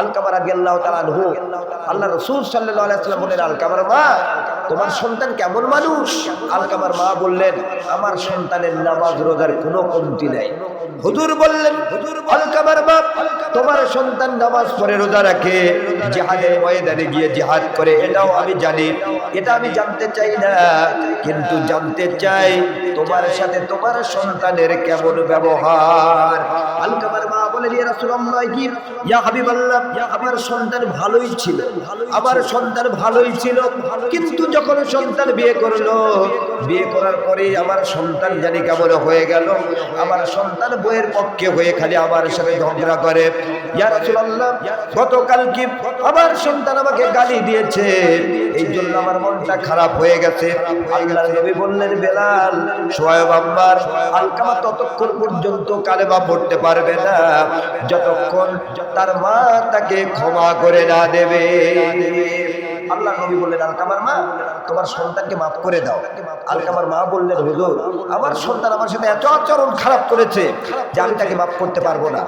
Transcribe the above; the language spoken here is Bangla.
আলকামার আগে আল্লাহ তালানহু আল্লাহ রসুল আলাইসাল্লাম বললেন আলকামার মা, তোমার সন্তান কেমন মানুষ? আলকামার মা বললেন, আমার সন্তানের নামাজ রোজার কোনো কমতি নাই। হুজুর বললেন আলকামার মা, তোমার সন্তান নামাজ পড়ে রোজা রাখে, জিহাদের ময়দানে গিয়ে জিহাদ করে, এটাও আমি জানি, এটা আমি জানতে চাই না, কিন্তু জানতে চাই তোমার সাথে তোমার সন্তানের কেমন ব্যবহার? আলকামার কি? ইয়া হাবিবাল্লাহ আমার সন্তান ভালোই ছিল। আমার সন্তান ভালোই ছিল। কিন্তু যখন সন্তান বিয়ে করল, বিয়ে করার পরে আমার সন্তান জানি কেমন হয়ে গেল। আমার সন্তান বইয়ের পক্ষে হয়ে খালি আমার সাথে ঝগড়া করে। ইয়া গতকাল কি আমার সন্তান আমাকে গালি দিয়েছে। এই জন্য আমার মনটা খারাপ হয়ে গেছে। আল্লাহর নবী বললেন, বেলাল সোয়েব আম্মার আলকামা ততক্ষণ পর্যন্ত কালেমা পড়তে পারবে না। যতক্ষণ তার মা তাকে ক্ষমা করে না দেবে। আল্লাহ নবী বললেন, আলকামার মা, তোমার সন্তানকে মাফ করে দাও। আলকামার মা বললেন, হুজুর, আমার সন্তান আমার সাথে এত আচরণ খারাপ করেছে যে আমি তাকে মাফ করতে পারব না।